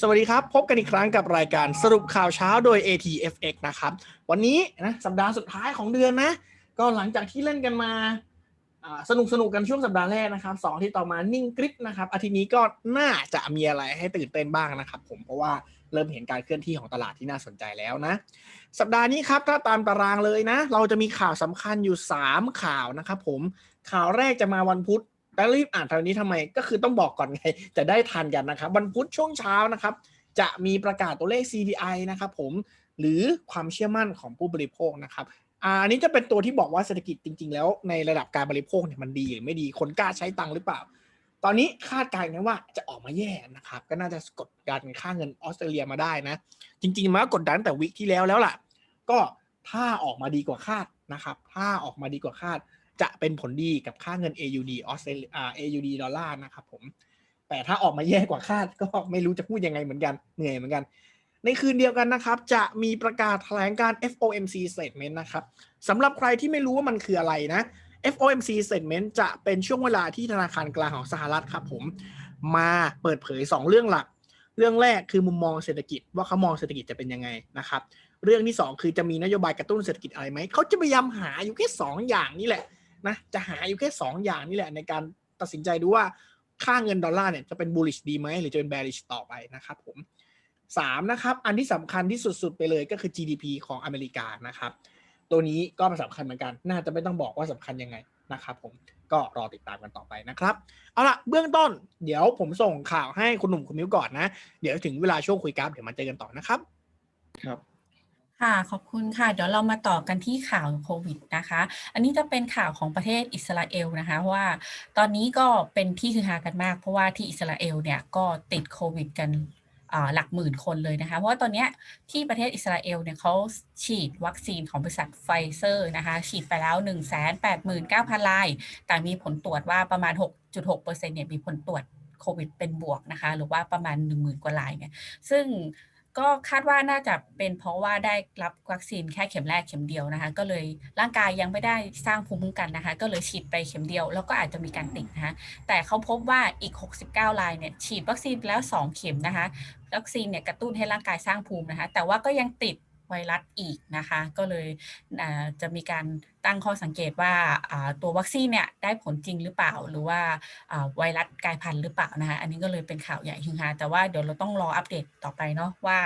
สวัสดีครับ พบกันอีกครั้งกับรายการสรุปข่าวเช้าโดย ATFX นะครับ วันนี้นะสัปดาห์สุดท้ายของเดือนนะ ก็หลังจากที่เล่นกันมาสนุกสนุกกันช่วงสัปดาห์แรกนะครับสองที่ต่อมานิ่งกริบนะครับอาทิตย์นี้ก็น่าจะมีอะไรให้ตื่นเต้นบ้างนะครับ ผมเพราะว่าเริ่มเห็นการเคลื่อนที่ของตลาดที่น่าสนใจแล้วนะ สัปดาห์นี้ครับถ้าตามตารางเลยนะ เราจะมีข่าวสำคัญอยู่ 3 ข่าวนะครับผมข่าวแรกจะมาวันพุธ แล้วรีบอ่านทางนี้ทำไมก็คือต้องบอกก่อนไง จะได้ทันกันนะครับ วันพุธช่วงเช้านะครับ จะมีประกาศตัวเลข CPI นะครับผมหรือความเชื่อมั่นของผู้บริโภคนะครับอันนี้จะเป็นตัวที่บอกว่าเศรษฐกิจจริง ๆ แล้วในระดับการบริโภคเนี่ยมันดีหรือไม่ดีคนกล้าใช้ตังค์หรือเปล่า ตอนนี้คาดการณ์กันว่าจะออกมาแย่นะครับ ก็น่าจะกดดันค่าเงินออสเตรเลียมาได้นะ จริง ๆมันก็กดดันแต่วิกที่แล้วแล้วล่ะ ก็ถ้าออกมาดีกว่าคาดนะครับ ถ้าออกมาดีกว่าคาด จะเป็นผลดีกับค่าเงิน AUD ออสเตรเลียอ่า AUD ดอลลาร์นะครับผมแต่ถ้าออกมาแย่กว่าคาดก็ไม่รู้จะพูดยังไงเหมือนกันเหนื่อยเหมือนกัน ในคืนเดียวกันนะครับ จะมีประกาศแถลงการ FOMC statement นะครับสำหรับใครที่ไม่รู้ว่ามันคืออะไรนะ FOMC statement จะเป็นช่วงเวลาที่ธนาคารกลางของสหรัฐครับผมมาเปิดเผย 2 เรื่องหลัก เรื่องแรกคือมุมมองเศรษฐกิจ ว่าเขามองเศรษฐกิจจะเป็นยังไงนะครับ เรื่องที่ 2 คือจะมีนโยบายกระตุ้นเศรษฐกิจอะไรไหมเขาจะพยายามหาอยู่แค่2อย่างนี่แหละ นะจะหาอยู่แค่ 2 อย่างนี่แหละในการตัดสินใจดูว่าค่าเงินดอลลาร์เนี่ยจะเป็น bullish ดีไหมหรือจะเป็น bearish ต่อไปนะครับผม3นะครับอันที่สำคัญที่สุดๆไปเลยก็คือ GDP ของอเมริกานะครับ ตัวนี้ก็สำคัญเหมือนกัน น่าจะไม่ต้องบอกว่าสำคัญยังไงนะครับผมก็รอติดตามกันต่อไปนะครับ เอาละเบื้องต้น เดี๋ยวผมส่งข่าวให้คุณหนุ่มคุณมิ้วก่อนนะ เดี๋ยวถึงเวลาช่วงคุยกราฟเดี๋ยวมาเจอกันต่อนะครับ ครับ ค่ะ ขอบคุณค่ะ เดี๋ยวเรามาต่อกันที่ข่าวโควิดนะคะ อันนี้จะเป็นข่าวของประเทศอิสราเอลนะคะว่าตอนนี้ก็เป็นที่ฮือฮากันมาก เพราะว่าที่อิสราเอลเนี่ยก็ติดโควิดกันหลักหมื่นคนเลยนะคะ เพราะว่าตอนนี้ที่ประเทศอิสราเอลเนี่ยเขาฉีดวัคซีนของบริษัทไฟเซอร์นะคะ ฉีดไปแล้ว 1 8 9 0 0 0ลาย แต่มีผลตรวจว่าประมาณ 6.6%เนี่ยมีผลตรวจโควิดเป็นบวกนะคะ หรือว่าประมาณ 10,000 กว่าลายเนี่ยซึ่ง ก็คาดว่าน่าจะเป็นเพราะว่าได้รับวัคซีนแค่เข็มแรกเข็มเดียวนะคะ ก็เลยร่างกายยังไม่ได้สร้างภูมิคุ้มกันนะคะ ก็เลยฉีดไปเข็มเดียว แล้วก็อาจจะมีการติดนะคะ แต่เขาพบว่าอีก 69รายเนี่ยฉีดวัคซีนแล้ว 2 เข็มนะคะ วัคซีนเนี่ยกระตุ้นให้ร่างกายสร้างภูมินะคะ แต่ว่าก็ยังติด ไวรัสอีกนะคะ ก็เลยจะมีการตั้งข้อสังเกตว่าตัววัคซีนเนี่ยได้ผลจริงหรือเปล่า หรือว่าอ่าไวรัสกลายพันธุ์หรือเปล่านะคะ อันนี้ก็เลยเป็นข่าวใหญ่ฮือฮาแต่ว่าเดี๋ยวเราต้องรออัปเดตต่อไปเนาะว่า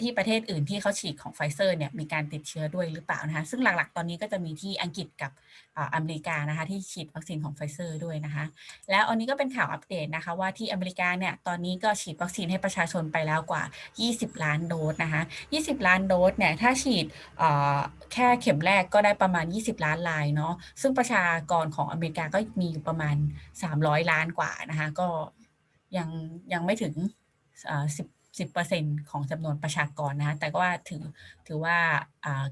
ที่ประเทศอื่นที่เขาฉีดของไฟเซอร์เนี่ยมีการติดเชื้อด้วยหรือเปล่านะคะซึ่งหลักๆ ตอนนี้ก็จะมีที่อังกฤษกับอเมริกานะคะที่ฉีดวัคซีนของไฟเซอร์ด้วยนะคะ แล้วอันนี้ก็เป็นข่าวอัปเดตนะคะว่าที่อเมริกาเนี่ยตอนนี้ก็ฉีดวัคซีนให้ประชาชนไปแล้วกว่า 20 ล้านโดสนะคะ 20 ล้านโดสเนี่ยถ้าฉีดแค่เข็มแรกก็ได้ประมาณ 20 ล้านลายเนาะซึ่งประชากรของอเมริกาก็มีอยู่ประมาณ 300 ล้านกว่านะคะก็ยังยังไม่ถึงเอ่อ 10%ของจำนวนประชากรนะคะแต่ก็ว่าถือถือว่า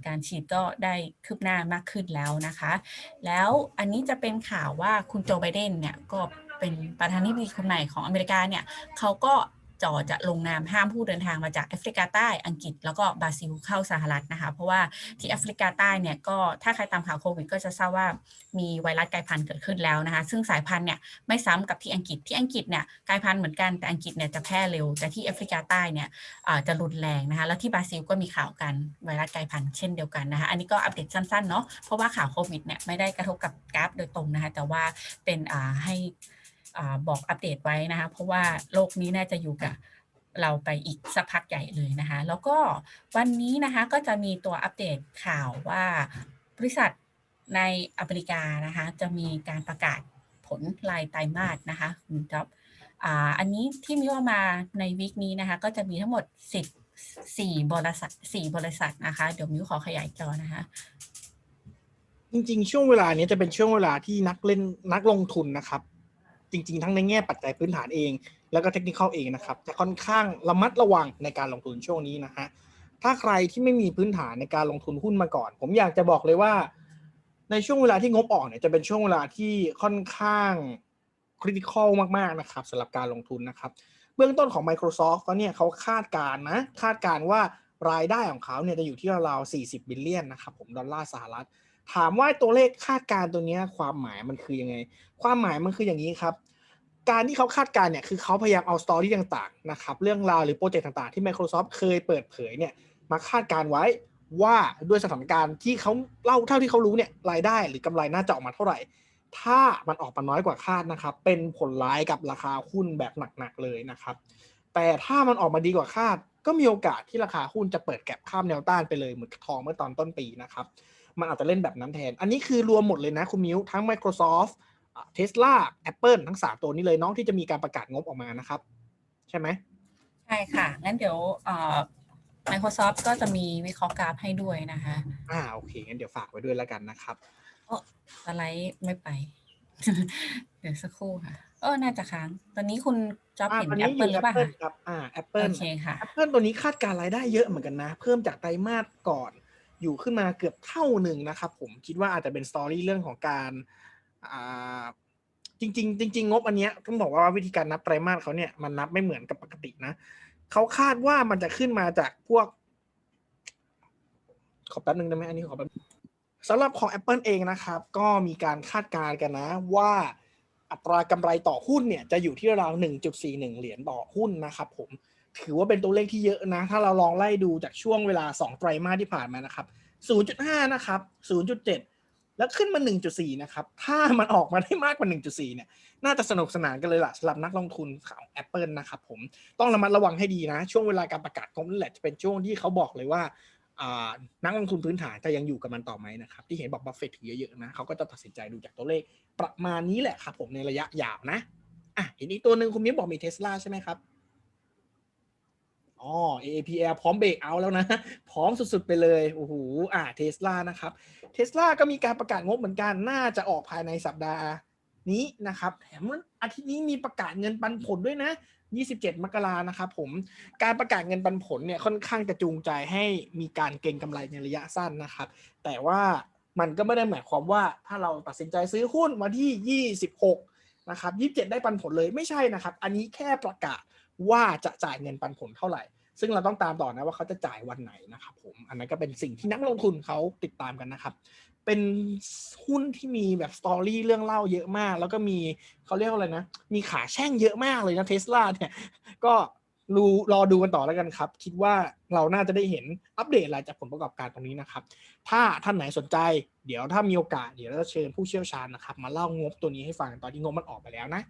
การฉีดก็ได้คืบหน้ามากขึ้นแล้วนะคะ แล้วอันนี้จะเป็นข่าวว่าคุณโจไบเดนเนี่ยก็เป็นประธานาธิบดีคนใหม่ของอเมริกาเนี่ยเขาก็ จ่อจะลงนามห้ามผู้เดินทางมาจากแอฟริกาใต้อังกฤษ แล้วก็บราซิลเข้าสหรัฐนะคะ เพราะว่าที่แอฟริกาใต้เนี่ยก็ถ้าใครตามข่าวโควิด ก็จะทราบว่ามีไวรัสกลายพันธุ์เกิดขึ้นแล้วนะคะ ซึ่งสายพันธุ์เนี่ยไม่ซ้ำกับที่อังกฤษที่อังกฤษเนี่ยกลายพันธุ์เหมือนกันแต่อังกฤษเนี่ยจะแพร่เร็วแต่ที่แอฟริกาใต้เนี่ยจะรุนแรงนะคะแล้วที่บราซิลก็มีข่าวกันไวรัสกลายพันธุ์เช่นเดียวกันนะคะ อันนี้ก็อัปเดตสั้นๆเนาะเพราะว่าข่าวโควิดเนี่ยไม่ได้กระทบกับกราฟโดยตรงนะคะแต่ว่าเป็นให้ อบอกอัปเดตไว้นะคะเพราะว่าโลกนี้น่าจะอยู่กับเราไปอีกสักพักใหญ่เลยนะคะ แล้วก็วันนี้นะคะก็จะมีตัวอัปเดตข่าวว่าบริษัทในอเมริกานะคะจะมีการประกาศผลรายไตรมาสนะคะคุณจ๊อบอันนี้ที่มิวเอามาในวีคนี้นะคะก็จะมีทั้งหมดสิบสี่บริษัทสี่บริษัทนะคะ เดี๋ยวมิวขอขยายจอนะคะ จริงๆ ช่วงเวลานี้จะเป็นช่วงเวลาที่นักเล่นนักลงทุนนะครับ จริง ๆ ทั้งในแง่ปัจจัยพื้นฐานเอง แล้วก็เทคนิคเองนะครับจะค่อนข้างระมัดระวังในการลงทุนช่วงนี้นะฮะถ้าใครที่ไม่มีพื้นฐานในการลงทุนหุ้นมาก่อน ผมอยากจะบอกเลยว่า ในช่วงเวลาที่งบออกเนี่ยจะเป็นช่วงเวลาที่ค่อนข้างคริติคอลมากๆนะครับสำหรับการลงทุนนะครับ เบื้องต้นของ Microsoft ก็เนี่ยเขาคาดการณ์นะ คาดการณ์ว่ารายได้ของเขาเนี่ยจะอยู่ที่ราวๆ40 บิลเลียนนะครับผมดอลลาร์สหรัฐ ถามว่าตัวเลขคาดการ์ตัวนี้ความหมายมันคือยังไง ความหมายมันคืออย่างนี้ครับ การที่เขาคาดการ์เนี่ยคือเขาพยายามเอาสตอรี่ต่างๆนะครับเรื่องราวหรือโปรเจกต์ต่างๆที่ Microsoft เคยเปิดเผยเนี่ยมาคาดการ์ไว้ว่าด้วยสถานการณ์ที่เขาเล่าเท่าที่เขารู้เนี่ยรายได้หรือกำไรน่าจะออกมาเท่าไหร่ ถ้ามันออกมาน้อยกว่าคาดนะครับ เป็นผลร้ายกับราคาหุ้นแบบหนักๆเลยนะครับ แต่ถ้ามันออกมาดีกว่าคาด ก็มีโอกาสที่ราคาหุ้นจะเปิดแก็บข้ามแนวต้านไปเลยเหมือนทองเมื่อตอนต้นปีนะครับ มันอาจจะเล่นแบบนั้นแทน อันนี้คือรวมหมดเลยนะคุณมิวทั้ง Microsoft เทสลา Apple ทั้ง 3 ตัวนี้เลยน้องที่จะมีการประกาศงบออกมานะครับ ใช่ไหมใช่ค่ะ งั้นเดี๋ยวเอ่อ Microsoft ก็จะมีวิเคราะห์กราฟให้ด้วยนะคะอ่าโอเค งั้นเดี๋ยวฝากไว้ด้วยแล้วกันนะครับสไลด์ไม่ไป เดี๋ยวสักครู่ค่ะ เออ น่าจะค้าง ตอนนี้คุณจ๊อบอ่าเห็นตอนนี้ Apple หรือเปล่า Apple คะครับ อ่าโอ Apple เคค่ะ Apple ตัวนี้คาดการณ์รายได้เยอะเหมือนกันนะ เพิ่มจากไตรมาสก่อน อยู่ขึ้นมาเกือบเท่าหนึ่งนะครับผมคิดว่าอาจจะเป็นสตอรี่เรื่องของการอ่าจริงจริงงบอันเนี้ยต้องบอกว่าวิธีการนับไตรมาสเขาเนี่ยมันนับไม่เหมือนกับปกตินะเขาคาดว่ามันจะขึ้นมาจากพวก ขอแป๊บนึงได้ไหมอันนี้ขอแป๊บสำหรับของ Apple เองนะครับ ก็มีการคาดการณ์กันนะว่าอัตรากำไรต่อหุ้นเนี่ยจะอยู่ที่ราว 1.41 เหรียญต่อหุ้นนะครับผม ถือว่าเป็นตัวเลขที่เยอะนะ ถ้าเราลองไล่ดูจากช่วงเวลา 2 ไตรมาสที่ผ่านมานะครับ 0.5 นะครับ 0.7 แล้วขึ้นมา 1.4 นะครับ ถ้ามันออกมาได้มากกว่า 1.4 เนี่ย น่าจะสนุกสนานกันเลยล่ะสำหรับนักลงทุนของ Apple นะครับผม ต้องระมัดระวังให้ดีนะ ช่วงเวลาการประกาศงบนั่นแหละจะเป็นช่วงที่เขาบอกเลยว่านักลงทุนพื้นฐานจะยังอยู่กับมันต่อไหมนะครับ ที่เห็นบอกบัฟเฟตถือเยอะๆนะเขาก็จะตัดสินใจดูจากตัวเลขประมาณนี้แหละครับผมในระยะยาวนะอะอีกตัวหนึ่งคุณมิ้นบอกมีเทสลาใช่ไหมครับ อ๋อ AAPL พร้อมเบรกเอาแล้วนะ พร้อมสุดๆไปเลย โอ้โห อ่าเทสลานะครับเทสลาก็มีการประกาศงบเหมือนกัน น่าจะออกภายในสัปดาห์นี้นะครับ แถมอาทิตย์นี้มีประกาศเงินปันผลด้วยนะ 27 มกรานะครับผม การประกาศเงินปันผลเนี่ยค่อนข้างจะจูงใจให้มีการเก็งกำไรในระยะสั้นนะครับ แต่ว่ามันก็ไม่ได้หมายความว่าถ้าเราตัดสินใจซื้อหุ้นวันที่ 26 นะครับ 27 ได้ปันผลเลยไม่ใช่นะครับ อันนี้แค่ประกาศว่าจะจ่ายเงินปันผลเท่าไหร่ ซึ่งเราต้องตามต่อนะว่าเขาจะจ่ายวันไหนนะครับผมอันนั้นก็เป็นสิ่งที่นักลงทุนเขาติดตามกันนะครับ เป็นหุ้นที่มีแบบสตอรี่เรื่องเล่าเยอะมาก แล้วก็มีเขาเรียกว่าอะไรนะ มีขาแช่งเยอะมากเลยนะเทสลาเนี่ยก็รูรอดูกันต่อแล้วกันครับ คิดว่าเราน่าจะได้เห็นอัปเดตอะไรจากผลประกอบการตรงนี้นะครับ ถ้าท่านไหนสนใจ เดี๋ยวถ้ามีโอกาสเดี๋ยวเราจะเชิญผู้เชี่ยวชาญนะครับ มาเล่างบตัวนี้ให้ฟังตอนที่งบมันออกไปแล้วนะ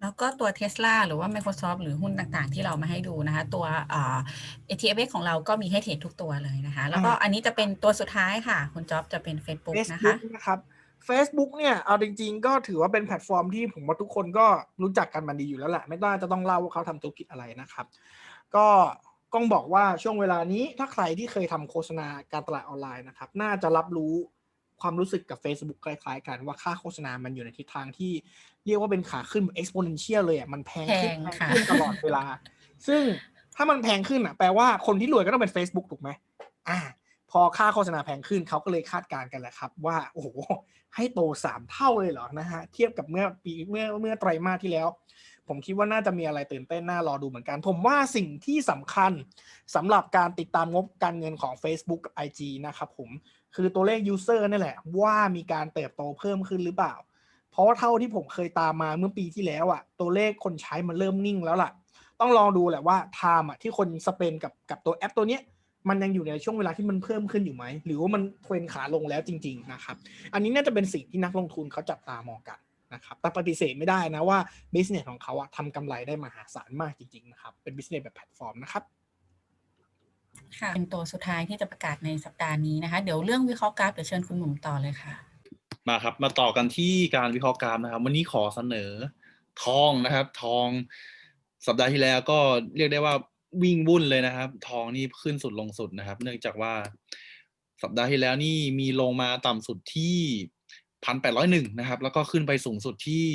แล้วก็ตัว Tesla หรือว่า Microsoft หรือหุ้นต่างๆ ที่เรามาให้ดูนะคะ ตัวเอ่อ ATFX ของเราก็มีให้เทรดทุกตัวเลยนะคะ แล้วก็อ่าอันนี้จะเป็นตัวสุดท้ายค่ะ คุณจ๊อบจะเป็น Facebook นะคะ Facebook นะครับ Facebook เนี่ย เอาจริงๆ ก็ถือว่าเป็นแพลตฟอร์มที่ผมว่าทุกคนก็รู้จักกันมาดีอยู่แล้วแหละ ไม่ต้องจะต้องเล่าว่าเขาทำธุรกิจอะไรนะครับ ก็ต้องบอกว่าช่วงเวลานี้ถ้าใครที่เคยทำโฆษณาการตลาดออนไลน์นะครับ น่าจะรับรู้ ความรู้สึกกับ Facebook คล้ายๆ กันว่าค่าโฆษณามันอยู่ในทิศทางที่เรียกว่าเป็นขาขึ้น exponential เลยอะมันแพงขึ้นแพงแพค่ะงขึ้นตลอดเวลา ซึ่งถ้ามันแพงขึ้นอะแปลว่าคนที่รวยก็ต้องเป็น Facebook ถูกไหมอ่า พอค่าโฆษณาแพงขึ้นเขาก็เลยคาดการณ์กันแหละครับ ว่าโอ้โหให้โตสามเท่าเลยเหรอนะฮะเทียบกับเมื่อปีเมื่อเมื่อไตรมาสที่แล้ว ผมคิดว่าน่าจะมีอะไรตื่นเต้นน่ารอดูเหมือนกัน ผมว่าสิ่งที่สำคัญสำหรับการติดตามงบการเงินของ Facebook กับ IG นะครับผมคือตัวเลข user นี่แหละ ว่ามีการเติบโตเพิ่มขึ้นหรือเปล่า เพราะเท่าที่ผมเคยตามมาเมื่อปีที่แล้วอะ่ะตัวเลขคนใช้มันเริ่มนิ่งแล้วล่ะ ต้องลองดูแหละว่า time อะที่คนสเปนกับกับตัวแอปตัวเนี้ยมันยังอยู่ในช่วงเวลาที่มันเพิ่มขึ้นอยู่ไหม หรือว่ามันเทรนขาลงแล้วจริง ๆ นะครับ อันนี้น่าจะเป็นสิ่งที่นักลงทุนเขาจับตามองกัน นะครับแต่ปฏิเสธไม่ได้นะว่า business ของเขาอะทำกำไรได้มหาศาลมากจริงๆนะครับเป็น business แบบแพลตฟอร์มนะครับค่ะเป็นตัวสุดท้ายที่จะประกาศในสัปดาห์นี้นะคะ เดี๋ยวเรื่องวิเคราะห์กราฟเดี๋ยวเชิญคุณหนุ่มต่อเลยค่ะ มาครับมาต่อกันที่การวิเคราะห์กราฟนะครับ วันนี้ขอเสนอทองนะครับ ทองสัปดาห์ที่แล้วก็เรียกได้ว่าวิ่งวุ่นเลยนะครับ ทองนี่ขึ้นสุดลงสุดนะครับ เนื่องจากว่าสัปดาห์ที่แล้วนี่มีลงมาต่ำสุดที่ พันแปดร้อยหนึ่งนะครับ แล้วก็ขึ้นไปสูงสุดที่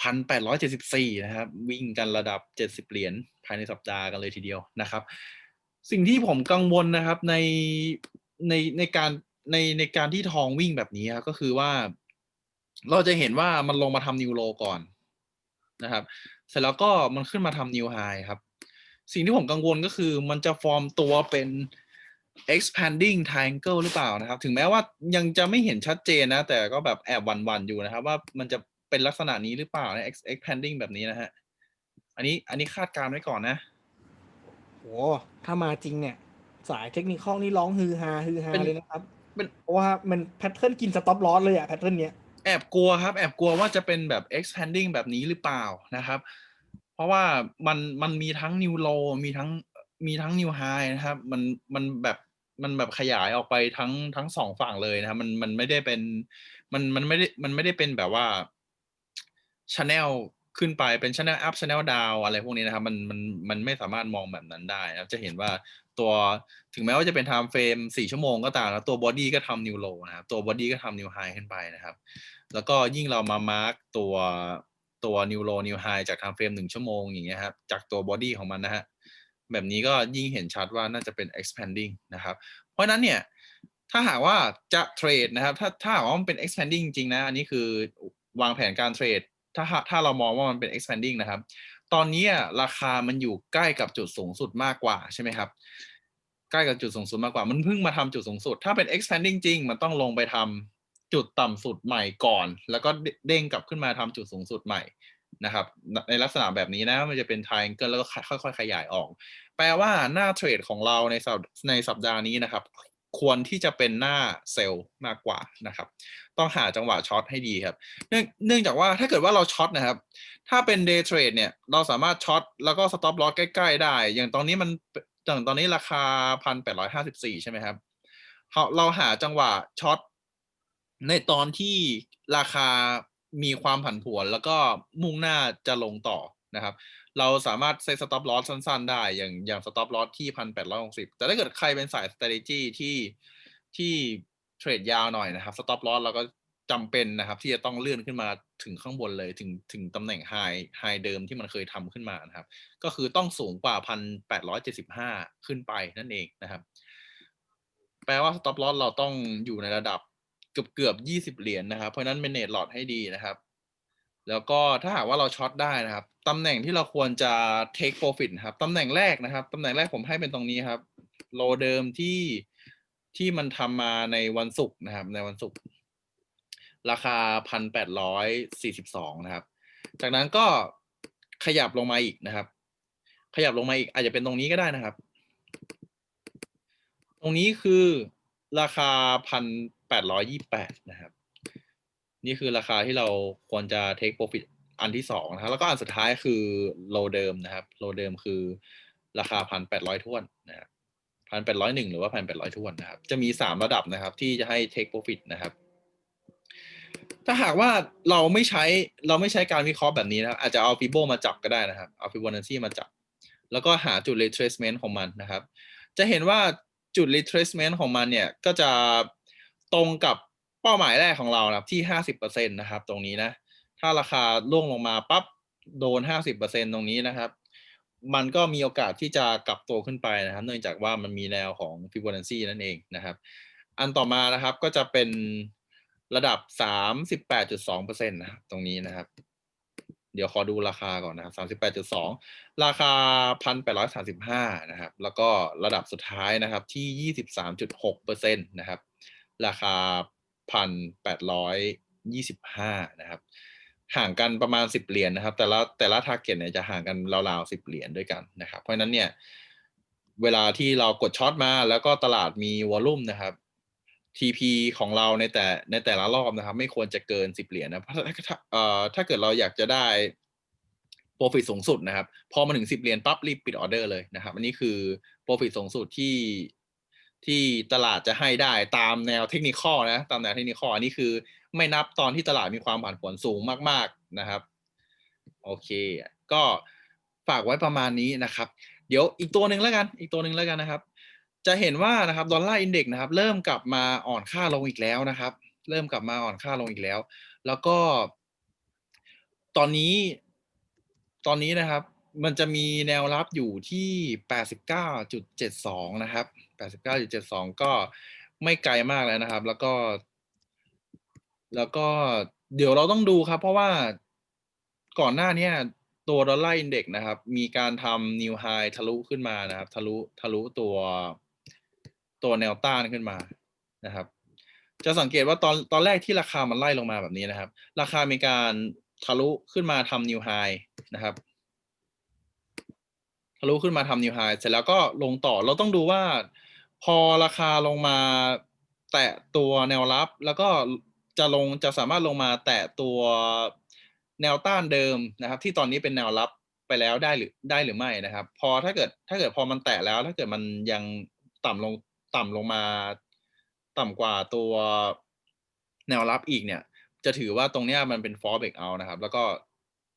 พันแปดร้อยเจ็ดสิบสี่นะครับ วิ่งกันระดับเจ็ดสิบเหรียญภายในสัปดาห์กันเลยทีเดียวนะครับ สิ่งที่ผมกังวลนะครับในในในการในในการที่ทองวิ่งแบบนี้ครับก็คือว่า เราจะเห็นว่ามันลงมาทำนิวโลก่อนนะครับ เสร็จแล้วก็มันขึ้นมาทำนิวไฮครับ สิ่งที่ผมกังวลก็คือมันจะฟอร์มตัวเป็น expanding triangle หรือเปล่านะครับ ถึงแม้ว่ายังจะไม่เห็นชัดเจนนะ แต่ก็แบบแอบหวันๆอยู่นะครับ ว่ามันจะเป็นลักษณะนี้หรือเปล่าเนี่ย ex- expanding แบบนี้นะฮะ อันนี้อันนี้คาดการณ์ไว้ก่อนนะโหถ้ามาจริงเนี่ย สายเทคนิคนี่ร้องฮือฮาฮือฮาเป็นเลยนะครับเป็นเพราะว่ามันแพทเทิร์นกินสต็อปลอสเลยอะแพทเทิร์นเนี้ยแอบกลัวครับ แอบกลัวว่าจะเป็นแบบ expanding แบบนี้หรือเปล่านะครับ เพราะว่ามันมันมีทั้ง new low มีทั้ง มีทั้ง new high นะครับ มันมันแบบมันแบบขยายออกไปทั้งทั้งสองฝั่งเลยนะครับ มันมันไม่ได้เป็น มันมันไม่ได้มันไม่ได้เป็นแบบว่า channel ขึ้นไปเป็น channel up channel down อะไรพวกนี้นะครับ มันมันมันไม่สามารถมองแบบนั้นได้นะครับ จะเห็นว่าตัวถึงแม้ว่าจะเป็น time frame สี่ชั่วโมงก็ตามนะตัว body ก็ทำ new low นะครับ ตัว body ก็ทำ new high ขึ้นไปนะครับ แล้วก็ยิ่งเรามา mark ตัวตัว new low new high จาก time frame หนึ่งชั่วโมงอย่างเงี้ยครับจากตัว body ของมันนะฮะ แบบนี้ก็ยิ่งเห็นชัดว่าน่าจะเป็น expanding นะครับ เพราะนั้นเนี่ยถ้าหากว่าจะเทรดนะครับ ถ้าถ้าหากว่ามันเป็น expanding จริงนะ อันนี้คือวางแผนการเทรด ถ้าถ้าเรามองว่ามันเป็น expanding นะครับ ตอนนี้ราคามันอยู่ใกล้กับจุดสูงสุดมากกว่าใช่ไหมครับ ใกล้กับจุดสูงสุดมากกว่า มันเพิ่งมาทำจุดสูงสุด ถ้าเป็น expanding จริง มันต้องลงไปทำจุดต่ำสุดใหม่ก่อน แล้วก็เด้งกลับขึ้นมาทำจุดสูงสุดใหม่ นะครับ ในลักษณะแบบนี้นะมันจะเป็น triangle แล้วก็ค่อย ๆ ขยายออก แปลว่าหน้าเทรดของเราในสัปในสัปดาห์นี้นะครับ ควรที่จะเป็นหน้าเซลล์มากกว่านะครับ ต้องหาจังหวะช็อตให้ดีครับ เนื่องเนื่องจากว่าถ้าเกิดว่าเราช็อตนะครับ ถ้าเป็นเดย์เทรดเนี่ยเราสามารถช็อตแล้วก็สต็อปลอสใกล้ ๆ ได้ อย่างตอนนี้มันอย่างตอนนี้ราคาพันแปดร้อยห้าสิบสี่ใช่ไหมครับเราเราหาจังหวะช็อตในตอนที่ราคา มีความผันผวนแล้วก็มุ่งหน้าจะลงต่อนะครับ เราสามารถเซตสต็อปลอสสั้น ๆ ได้อย่างอย่างสต็อปลอสที่พันแปดร้อยหกสิบแต่ถ้าเกิดใครเป็นสาย strategy ที่ที่เทรดยาวหน่อยนะครับสต็อปลอสเราก็จำเป็นนะครับ ที่จะต้องเลื่อนขึ้นมาถึงข้างบนเลยถึงถึงตำแหน่งไฮไฮเดิมที่มันเคยทำขึ้นมานะครับ ก็คือต้องสูงกว่าพันแปดร้อยเจ็ดสิบห้าขึ้นไปนั่นเองนะครับ แปลว่าสต็อปลอสเราต้องอยู่ในระดับ เกือบเกือบยี่สิบเหรียญนะครับ เพราะนั้นเมเนจหลอดให้ดีนะครับ แล้วก็ถ้าหากว่าเราช็อตได้นะครับตำแหน่งที่เราควรจะ take profit ครับตำแหน่งแรกนะครับตำแหน่งแรกผมให้เป็นตรงนี้ครับ โลเดิมที่ที่มันทำมาในวันศุกร์นะครับ ในวันศุกร์ราคาพันแปดร้อยสี่สิบสองนะครับ จากนั้นก็ขยับลงมาอีกนะครับ ขยับลงมาอีก อาจจะเป็นตรงนี้ก็ได้นะครับ ตรงนี้คือราคาพัน แปดร้อยยี่แปดนะครับ นี่คือราคาที่เราควรจะ take profit อันที่สองนะครับแล้วก็อันสุดท้ายคือ low เดิมนะครับ low เดิมคือราคาพันแปดร้อยทวนนะครับพันแปดร้อยหนึ่งหรือว่าพันแปดร้อยทวนนะครับ จะมีสามระดับนะครับ ที่จะให้ take profit นะครับ ถ้าหากว่าเราไม่ใช้เราไม่ใช้การวิเคราะห์แบบนี้นะครับ อาจจะเอาฟิโบมาจับก็ได้นะครับเอาฟิโบนัชชีมาจับ แล้วก็หาจุด retracement ของมันนะครับ จะเห็นว่าจุด retracement ของมันเนี่ยก็จะ ตรงกับเป้าหมายแรกของเรานะครับที่ห้าสิบเปอร์เซ็นตนะครับ ตรงนี้นะ ถ้าราคาล่วงลงมาปั๊บโดนห้าสิบเปอร์เซ็นตรงนี้นะครับ มันก็มีโอกาสที่จะกลับตัวขึ้นไปนะครับ เนื่องจากว่ามันมีแนวของฟิโบนัชชีนั่นเองนะครับ อันต่อมานะครับก็จะเป็นระดับสามสิบแปดจุดสองเปอร์เซ็นต์นะครับตรงนี้นะครับเดี๋ยวขอดูราคาก่อนนะครับสามสิบแปดจุดสองราคาพันแปดร้อยสามสิบห้านะครับ แล้วก็ระดับสุดท้ายนะครับที่ยี่สิบสามจุดหกเปอร์เซ็นต์นะครับ ราคาพันแปดร้อยยี่สิบห้านะครับ ห่างกันประมาณสิบเหรียญนะครับ แต่ละแต่ละทาร์เก็ตเนี่ยจะห่างกันราวๆสิบเหรียญด้วยกันนะครับ เพราะฉะนั้นเนี่ยเวลาที่เรากดช็อตมาแล้วก็ตลาดมีวอลลุ่มนะครับ TP ของเราในแต่ในแต่ละรอบนะครับ ไม่ควรจะเกินสิบเหรียญนะเพราะถ้าเอ่อถ้าเกิดเราอยากจะได้ profit สูงสุดนะครับ พอมาถึงสิบเหรียญปั๊บรีบปิดออเดอร์เลยนะครับ อันนี้คือ profit สูงสุดที่ ที่ตลาดจะให้ได้ตามแนวเทคนิคอนะตามแนวเทคนิคออันนี้คือไม่นับตอนที่ตลาดมีความผันผวนสูงมาก ๆนะครับ โอเค ก็ฝากไว้ประมาณนี้นะครับ เดี๋ยวอีกตัวหนึ่งแล้วกัน อีกตัวหนึ่งแล้วกันนะครับ จะเห็นว่านะครับดอลลาร์อินเด็กนะครับ เริ่มกลับมาอ่อนค่าลงอีกแล้วนะครับ เริ่มกลับมาอ่อนค่าลงอีกแล้ว แล้วก็ ตอนนี้ ตอนนี้นะครับ มันจะมีแนวรับอยู่ที่89.72นะครับ 89.72 ก็ไม่ไกลมากแล้วนะครับ แล้วก็ แล้วก็เดี๋ยวเราต้องดูครับ เพราะว่าก่อนหน้านี้ตัวดอลลาร์อินเด็กนะครับ มีการทำนิวไฮทะลุขึ้นมานะครับ ทะลุทะลุตัวตัวแนวต้านขึ้นมานะครับ จะสังเกตว่าตอนตอนแรกที่ราคามันไล่ลงมาแบบนี้นะครับ ราคามีการทะลุขึ้นมาทำนิวไฮนะครับทะลุขึ้นมาทำนิวไฮเสร็จแล้วก็ลงต่อเราต้องดูว่า พอราคาลงมาแตะตัวแนวรับ แล้วก็จะลงจะสามารถลงมาแตะตัวแนวต้านเดิมนะครับ ที่ตอนนี้เป็นแนวรับไปแล้วได้หรือได้หรือไม่นะครับ พอถ้าเกิดถ้าเกิดพอมันแตะแล้ว ถ้าเกิดมันยังต่ำลงต่ำลงมา ต่ำกว่าตัวแนวรับอีกเนี่ย จะถือว่าตรงเนี้ยมันเป็น fall break out นะครับ แล้วก็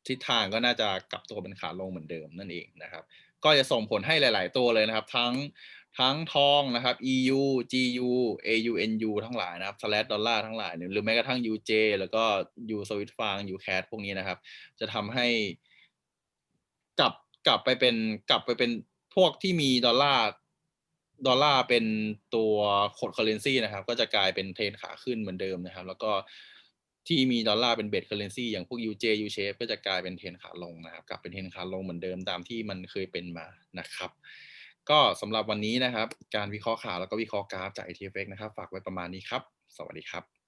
ทิศทางก็น่าจะกลับตัวเป็นขาลงเหมือนเดิมนั่นเองนะครับ ก็จะส่งผลให้หลาย ๆ ตัวเลยนะครับ ทั้ง ทั้งทองนะครับ EU GU AU NU ทั้งหลายนะครับ slash ดอลลาร์ทั้งหลายเนี่ยหรือแม้กระทั่ง UJ แล้วก็ U Swiss franc U CAD พวกนี้นะครับ จะทำให้กลับกลับไปเป็นกลับไปเป็นพวกที่มีดอลลาร์ดอลลาร์เป็นตัวโคดเคอร์เรนซีนะครับ ก็จะกลายเป็นเทรนขาขึ้นเหมือนเดิมนะครับ แล้วก็ที่มีดอลลาร์เป็นเบสเคอร์เรนซีอย่างพวก UJ U shape ก็จะกลายเป็นเทรนขาลงนะครับ กลับเป็นเทรนขาลงเหมือนเดิมตามที่มันเคยเป็นมานะครับ ก็สำหรับวันนี้นะครับ การวิเคราะห์ข่าวแล้วก็วิเคราะห์กราฟจาก ATFX นะครับ ฝากไว้ประมาณนี้ครับ สวัสดีครับ